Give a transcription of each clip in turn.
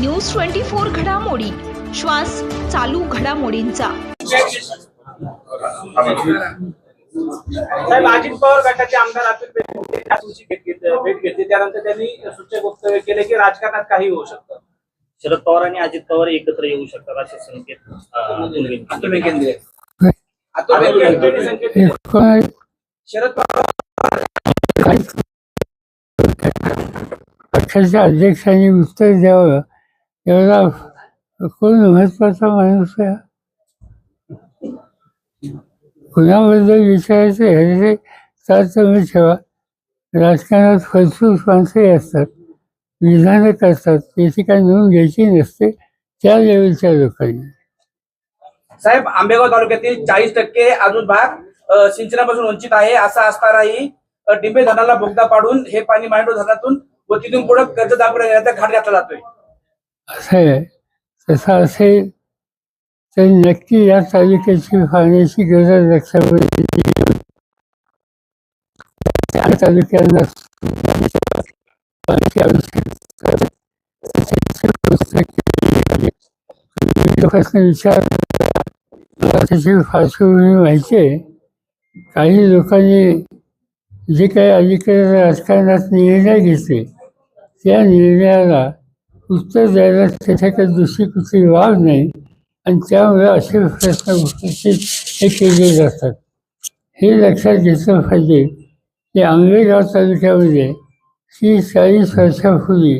News twenty four घडामोडी. श्वास चालू घडामोडींचा. साहेब अजित पवार गटाचे आमदार अतुल बेनके त्या दिवशी भेट घेत- भेट घेतली. त्यानंतर त्यांनी सूचक वक्तव्य केले की राजकारणात काही होऊ शकतं. शरद पवार आणि अजित पवार एकत्र येऊ शकतात असे संकेत अं, अतुल बेनके अतुल बेनके अतुल बेनके यांनी संकेत दिले. कोण शरद पवार पक्षाच्या अध्यक्षांनी उत्तर द्यावं. एवढा कोण महत्त्वाचा माणूस आहे? कुणाबद्दल विचारायचं ह्याचे तर तुम्ही ठेवा. राजकारणात फलसूस माणसंही असतात. विधानं करतात. त्याची काही नोंद घ्यायची नसते. त्या लेवलच्या लोकांनी. साहेब आंबेगाव तालुक्यातील चाळीस टक्के अजून भाग सिंचनापासून वंचित आहे असा असतानाही डिंबे धरणाला बोगदा पाडून हे पाणी मांडू धरणातून व तिथून पुढे कर्ज दाखवण्यात घाट घातला जातोय. असं आहे तसं असेल तर नक्की या तालुक्याची पाण्याची गरज लक्षामध्ये येईल. त्या तालुक्यांना पाण्याची विचार मला त्याची पार्श्वभूमी माहिती काही लोकांनी जे काही अलीकडे राजकारणात निर्णय घेतले त्या निर्णयाला उत्तर द्यायला त्याच्याकडे दुसरी कुठली वाव नाही. आणि त्यामुळे असे प्रश्न उपस्थित हे केले जातात. हे लक्षात घेतलं पाहिजे की आंबेगाव तालुक्यामध्ये ही चाळीस वर्षापूर्वी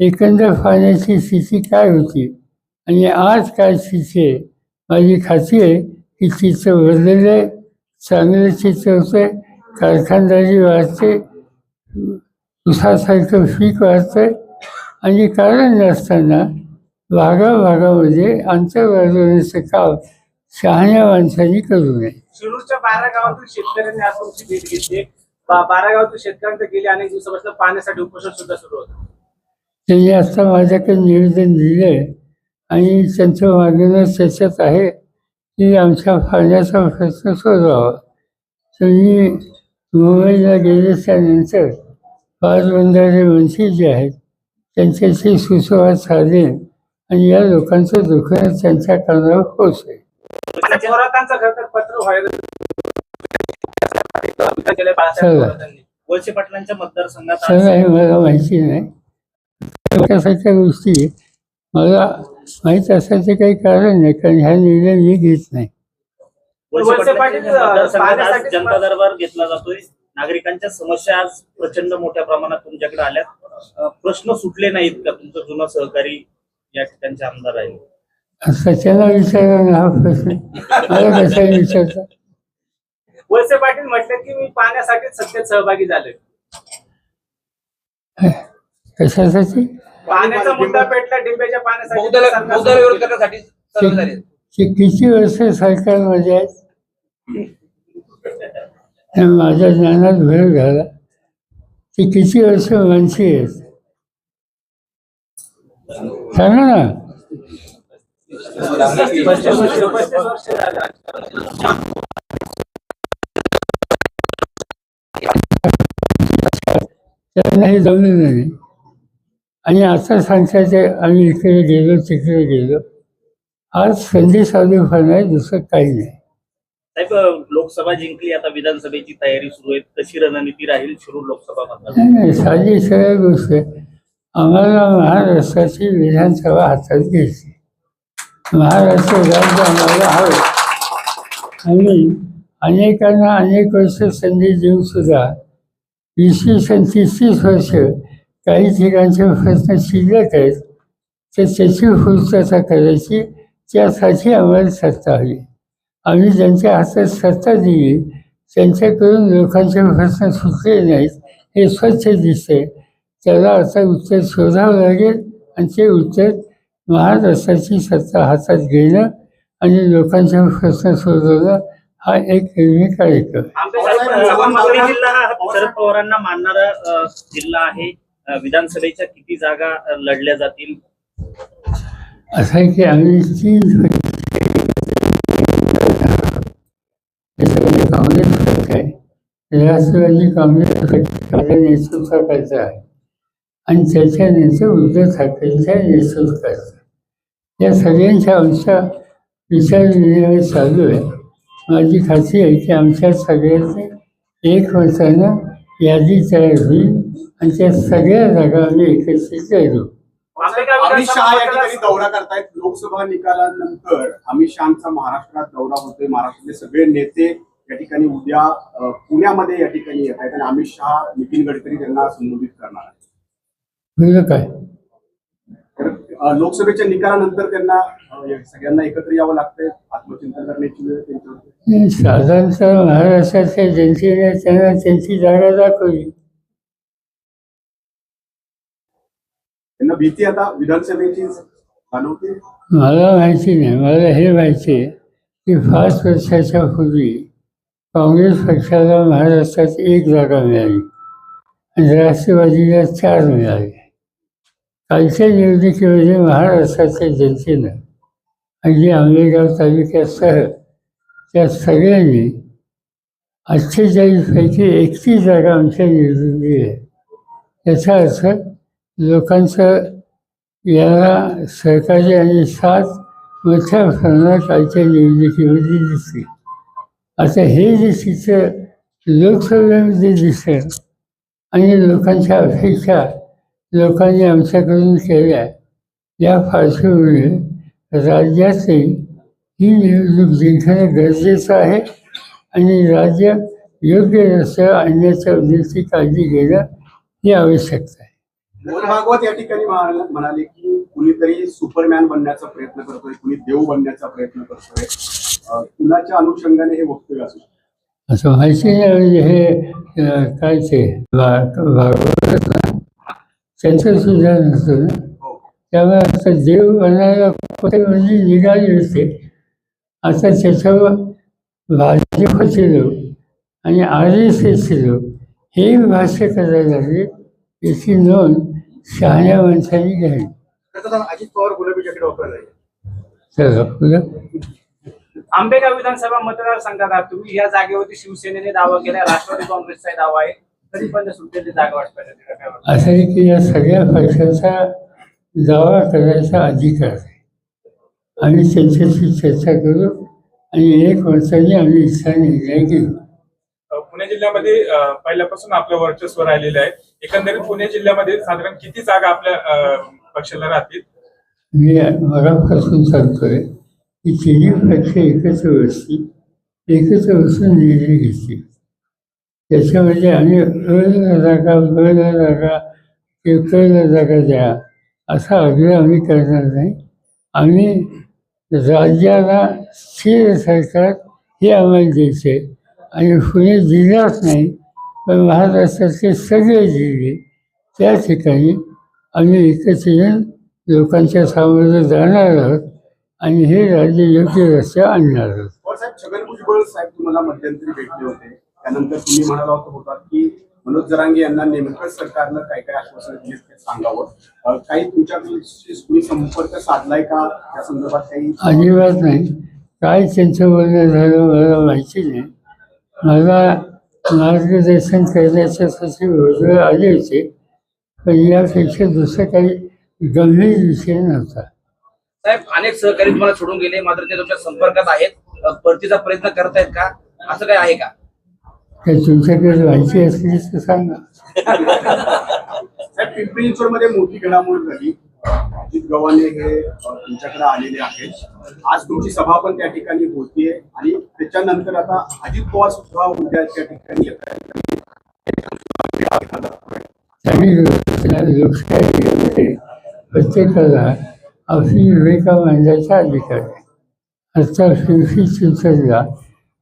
एकंदर पाण्याची स्थिती काय होती? आणि आज काय स्थिती आहे? माझी खात्री आहे की चित्र बदलले आहे चांगलं चित्र होतं कारखानदारी वाढते उसासारखं पीक वाढतं आणि कारण नसताना भागाभागामध्ये अंतर वाढवण्याचं काम शहाण्या माणसांनी करू नये. शिरूरच्या बारा गावातील शेतकऱ्यांनी आज तुमची भेट घेतली. बारा गावातील शेतकऱ्यांचं गेले अनेक दिवसापासून पाण्यासाठी उपोषण सुद्धा सुरू होतं. त्यांनी आता माझ्याकडे निवेदन दिलं आणि त्यांचं मागणं त्याच्यात आहे की आमच्या पाण्याचा प्रश्न सोडवावा त्यांनी मुंबईला गेले त्यानंतर पारबंधारे मंत्री जे आहेत त्यांच्याशी सुसंवाद साधेन आणि या लोकांचं दुःख त्यांच्या कानावर पोचेल हे मला माहिती नाही. त्यासारख्या गोष्टी मला माहीत असायचं काही कारण नाही कारण ह्या निर्णय मी घेत नाही. जनता दरबार घेतला जातोय. नागरिकांच्या समस्या आज प्रचंड मोठ्या प्रमाणात तुमच्याकडे आल्या प्रश्न सुटले नाहीत का? तुमचं जुनं सहकारी या ठिकाणचे आमदार आहे सच्याला विचारा ना हा प्रश्न? मला कसा विचारता वळसे पाटील म्हटले की मी पाण्यासाठी सत्तेत सहभागी झालोय कशासाठी? पाण्याचा मुद्दा पेटला डिंबेच्या पाण्यासाठी सरकार सुरू विरोध केलं. करण्यासाठी सर्व झाले. की किती वर्ष सरकारमध्ये आहेत? माझ्या ज्ञानात भर झाला ते किती वर्ष माणसी आहेत सांगा ना. त्यांना हे जमलेलं नाही. आणि आता सांगतायचे आम्ही इकडे गेलो तिकडे गेलो. आज संधी साधू आहे दुसरं काही नाही. साहेब लोकसभा जिंकली आता विधानसभेची तयारी सुरू आहे. कशी रणनीती राहील शिरूर लोकसभा मतदार नाही नाही साधी सरळ गोष्ट. आहे आम्हाला महाराष्ट्राची विधानसभा हातात घ्यायची. महाराष्ट्र राज्य आम्हाला हवं. आणि अनेकांना अनेक वर्ष संधी देऊन सुद्धा वीस सन तीस तीस वर्ष काही ठिकाणचे प्रश्न शिल्लक आहेत तर त्याची पूर्तता करायची त्यासाठी आम्हाला सत्ता हवी. आम्ही ज्यांच्या हातात सत्ता दिली त्यांच्याकडून लोकांचे प्रश्न सुटले नाहीत हे स्वच्छ दिसते. त्याला आता उत्तर शोधावं लागेल आणि ते उत्तर महाराष्ट्राची सत्ता हातात घेणं आणि लोकांचे प्रश्न सोडवणं हा एक निर्णय कार्यक्रम. शरद पवारांना मानणारा जिल्हा आहे. विधानसभेच्या किती जागा लढल्या जातील? असं आहे की आम्ही तीन आहे राष्ट्रवादी काँग्रेस पक्षाच्या नेतृत्वाखालचा आहे. आणि त्याच्यानंतर उद्धव ठाकरेंच्या नेतृत्वात या सगळ्यांच्या आमच्या विचारविनिमय चालू आहे. माझी खात्री आहे की आमच्या सगळ्यांचे एक मतानं यादी तयार होईल आणि त्या सगळ्या जागा आम्ही एकत्रित करू. अमित शहा या विधानसभा ठिकाणी दौरा करतायत. लोकसभा निकालानंतर अमित शहाचा महाराष्ट्रात दौरा होतोय. महाराष्ट्रातले सगळे नेते या ठिकाणी उद्या पुण्यामध्ये या ठिकाणी येत आहेत आणि अमित शहा नितीन गडकरी त्यांना संबोधित करणार आहेत. काय? तर लोकसभेच्या निकालानंतर त्यांना सगळ्यांना एकत्र यावं लागतंय. आत्मचिंतन करण्याची वेळ त्यांच्यावर साधारणतः महाराष्ट्राच्या जनतेने त्यांना त्यांची जागा दाखवली. त्यांना भीती आता विधानसभेची जाणवते. मला माहिती नाही. मला हे माहिती की पाच वर्षाच्या पूर्वी काँग्रेस पक्षाला महाराष्ट्रात एक जागा मिळाली. आणि राष्ट्रवादीला चार मिळाले. कालच्या निवडणुकीमध्ये महाराष्ट्राच्या जनतेनं अगदी आंबेगाव तालुक्यासह त्या सगळ्यांनी अठ्ठेचाळीसपैकी एकतीस जागा आमच्या निवडून आहे याचा अर्थ लोकांचं याला सहकार्य आणि साथ मोठ्या प्रमाणात कालच्या निवडणुकीमध्ये दिसली. आता हे जे चित्र लोकसभेमध्ये दिसेल आणि लोकांच्या अपेक्षा लोकांनी आमच्याकडून केल्या या पार्श्वभूमीवर राज्यातही ही निवडणूक जिंकणं गरजेचं आहे आणि राज्य योग्य रस्त्यावर आणण्याच्या उद्देशी काळजी घेणं ही आवश्यकता आहे. मोहन भागवत या ठिकाणी म्हणाले की कुणीतरी सुपरमॅन बनण्याचा प्रयत्न करतोय कुणी देव बनण्याचा प्रयत्न करतोय. कुणाच्या अनुषंगाने हे वक्तव्य असू? असं म्हणजे हे काय ते त्यांचं सुद्धा नसतं आता देव बनायला म्हणजे निघाली होते आता त्याच्यावर भाजपचे लोक आणि आर एस एसचे लोक हे भाष्य करायला लागले. याची नोंद शहाण्या माणसांनी घ्यावी. अजित पवार गुलाबी जॅकेट पुढं आंबेगाव विधानसभा मतदारसंघात आहात तुम्ही. या जागेवरती शिवसेनेने दावा केला राष्ट्रवादी काँग्रेसचा दावा आहे. तरी पण सुटलेली जागा वाटपायला असं आहे की या सगळ्या पक्षाचा दावा करायचा अधिकार आहे. आम्ही त्यांच्याशी चर्चा करू आणि एक वर्षाने आम्ही इच्छा निर्णय घेऊ. पुणे जिल्ह्यामध्ये पहिल्यापासून आपलं वर्चस्व राहिलेलं आहे. एकंदरीत पुणे जिल्ह्यामध्ये साधारण किती जागा आपल्या अ, पक्षाला राहतील? मी मगापासून सांगतोय. की तिन्ही पक्ष एकत्र बसतील एकत्र बसून निर्णय घेतील. त्याच्यामध्ये आम्ही अ जागा ग जागा किंवा कला जागा द्या असा आग्रह आम्ही करणार नाही. आम्ही राज्याला स्थिर सरकार हे आम्हाला द्यायचं आहे आणि पुणे जिल्ह्यात नाही पण महाराष्ट्रातले सगळे जिल्हे त्या ठिकाणी आम्ही एकत्र येऊन लोकांच्या सामोरं जाणार आहोत. आणि हे राज्य योग्य रस्त्यावर आणणार. साहेब छगन भुजबळ साहेब तुम्हाला मध्यंतरी भेटले होते. त्यानंतर तुम्ही म्हणाला होता की मनोज जरांगे यांना नेमकं सरकारनं काय काय आश्वासन दिले ते सांगावं. काही संपर्क साधलाय का? त्या संदर्भात काही अजिबात नाही. काय त्यांचं बोलणं झालं मला माहिती नाही. मला मार्गदर्शन करण्याच्यासाठी भुजबळ आले होते पण यापेक्षा दुसरं काही गंभीर विषय नव्हता. साहेब अनेक सहकारी तुम्हाला सोडून गेले मात्र ते तुमच्या संपर्कात आहेत. परतीचा प्रयत्न करतायत का? असं काय आहे का? तर तुमच्याकडे माहिती असली सांगा साहेब पिंपरी चिंचवडमध्ये मोठी घडामोड झाली. अजित गव्हाणे हे अ, तुमच्याकडे आलेले आहेत. आज तुमची सभा पण त्या ठिकाणी होतीये आणि त्याच्यानंतर आता अजित पवार सुद्धा उद्या त्या ठिकाणी येत आहेत. लोकशाहीमध्ये प्रत्येकाला अशी भूमिका मांडण्याचा अधिकार आहे आता पिंपरी चिंचवडला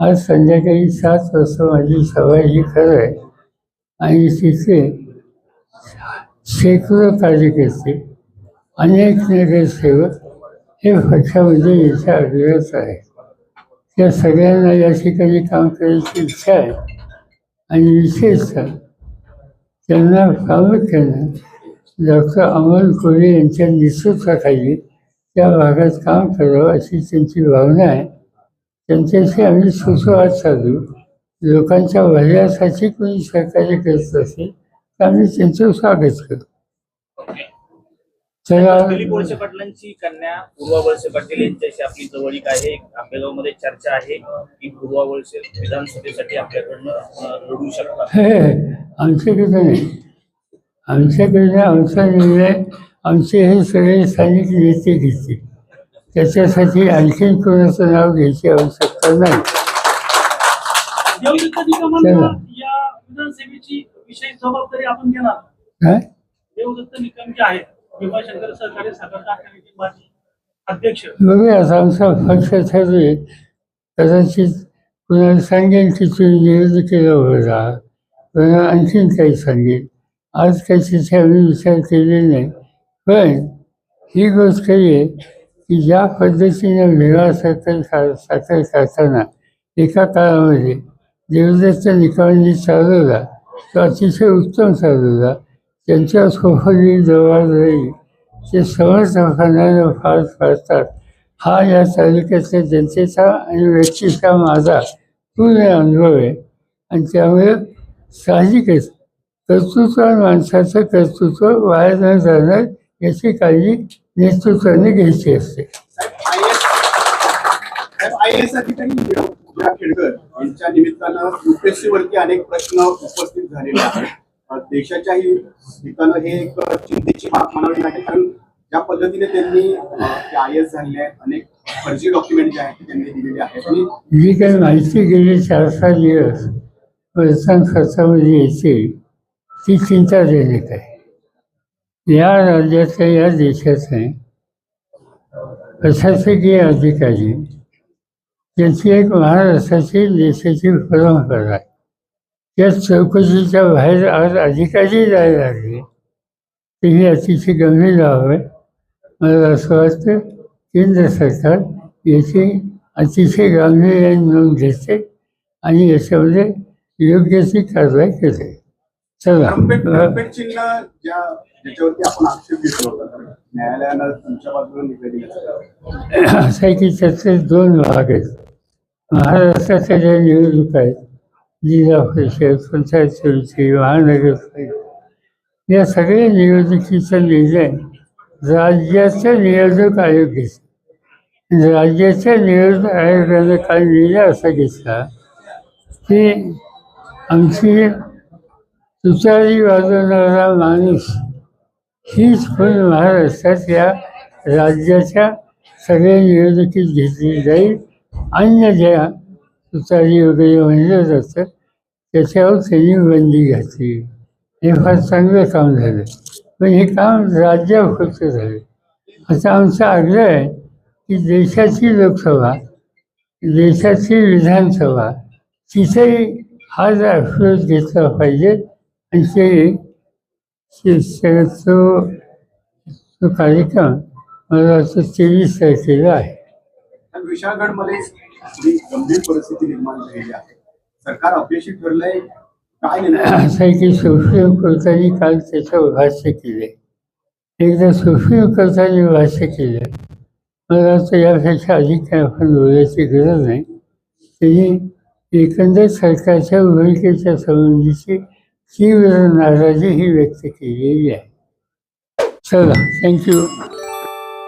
आज संध्याकाळी सात वाजता माझी सभा ही खरं आहे. आणि तिथे शेकडो कार्यकर्ते अनेक नगरसेवक हे पक्षामध्ये याच्या अग्रच आहे त्या सगळ्यांना या ठिकाणी काम करायची इच्छा आहे. आणि विशेषतः त्यांना प्रामुख्यानं डॉक्टर अमोल कोरे यांच्या नेतृत्वाखाली त्या भागात काम करावं अशी त्यांची भावना आहे. त्यांच्याशी आम्ही सुसंवाद साधू. लोकांच्या भल्यासाठी कोणी सहकार्य करत असेल तर आम्ही त्यांचं स्वागत करू. दिलीप वळसे पाटलांची कन्या पूर्वा वळसे पाटील यांच्याशी आपली जवळीक आहे. आंबेगावमध्ये चर्चा आहे की पूर्वा वळसे विधानसभेसाठी आपल्याकडनं लढू शकतात. आमच्याकडे नाही. आमच्याकडे आमचा निर्णय आमचे हे सगळे स्थानिक नेते घेतील त्याच्यासाठी आणखीन कोणाचं नाव घ्यायची आवश्यकता नाही. देवदत्त निकमांना चला. या विधानसभेची विशेष जबाबदारी आपण घेणार काय देवदत्त निकम जे आहेत भीमाशंकर सहकारी साखर कारखान्याचे माजी अध्यक्ष. बघूया आता आमचा पक्ष ठरवे कदाचित कुणाला सांगेन की तुम्ही निवडणुकीला उभं राहा कुणाला आणखीन काही सांगेन आज काही आम्ही विचार केलेला नाही पण ही गोष्ट खरी आहे की ज्या पद्धतीनं विवाह साखर खा साखर करताना एका काळामध्ये देवदत्त निकालांनी चालवला तो अतिशय उत्तम चालवला त्यांच्यासोबत जबाबदारी ते समर्थकांना फार करतात. हा या तालुक्यातल्या जनतेचा आणि व्यक्तीचा माझा पूर्ण अनुभव आहे. आणि त्यामुळे साहजिकच कर्तृत्वान माणसाचं कर्तृत्व वाया न जाणार याची काळजी नेतृत्वाने घ्यायची असते. खेडकर यांच्या निमित्तानं UPSC वरती अनेक प्रश्न उपस्थित झालेले आहेत. देशाच्याही हितानं हे एक चिंतेची बाब म्हणावी लागेल. कारण ज्या पद्धतीने त्यांनी आय एस झालेले आहेत अनेक फर्जी डॉक्युमेंट जे आहेत त्यांनी दिलेले आहेत. आणि जी काही माहिती गेली चार सहा दिवस खर्चामध्ये येते ती चिंताजनक आहे या राज्याच्या या देशाचे प्रशासकीय अधिकारी त्यांची एक महाराष्ट्राची देशाची परंपरा आहे. त्या चौकशीच्या बाहेर आज अधिकारी जायला लागले. ते ही अतिशय गंभीर बाब आहे मला असं वाटतं केंद्र सरकार याची अतिशय गांभीर्याने नोंद घेते आणि याच्यामध्ये योग्य ती कारवाई करते ट्रम्पेट ट्रम्पेट चिन्ह ज्या ज्याच्यावरती आपण आक्षेप घेतला होता तर न्यायालयानं तुमच्या बाजूने निर्णय दिला असं आहे की त्याचे दोन भाग आहेत. महाराष्ट्राच्या ज्या निवडणुका आहेत जिल्हा परिषद पंचायत समिती महानगरपालिका या सगळ्या निवडणुकीचा निर्णय राज्याचा निवडणूक आयोग घेतो राज्याच्या निवडणूक आयोगाने काय निर्णय असा घेतला की आमची तुतारी वाजवणारा माणूस हीच पण महाराष्ट्रात या राज्याच्या सगळ्या निवडणुकीत घेतली जाईल. अन्य ज्या तुतारी वगैरे म्हणलं जातं त्याच्यावर त्यांनी बंदी घातली. हे फार चांगलं काम झालं. पण हे काम राज्यापुरतं झालं. असा आमचा आग्रह आहे की देशाची लोकसभा देशाची विधानसभा तिथेही हा जर अप्रोच घेतला पाहिजे तो तो कार्यक्रम मला वाटतं तेवीस तारखेला आहे. विशाळगडमध्ये गंभीर परिस्थिती निर्माण झालेली आहे. सरकार अपयशी ठरलंय काय असं आहे की कोर्टाने काल त्याच्यावर भाष्य केले. एकदा कोर्टाने भाष्य केलं. मला वाटतं यापेक्षा अधिक काय आपण बोलायची गरज नाही. त्यांनी एकंदर सरकारच्या भूमिकेच्या संबंधीची तीव्र नाराजी ही व्यक्त केलेली आहे. चला थँक्यू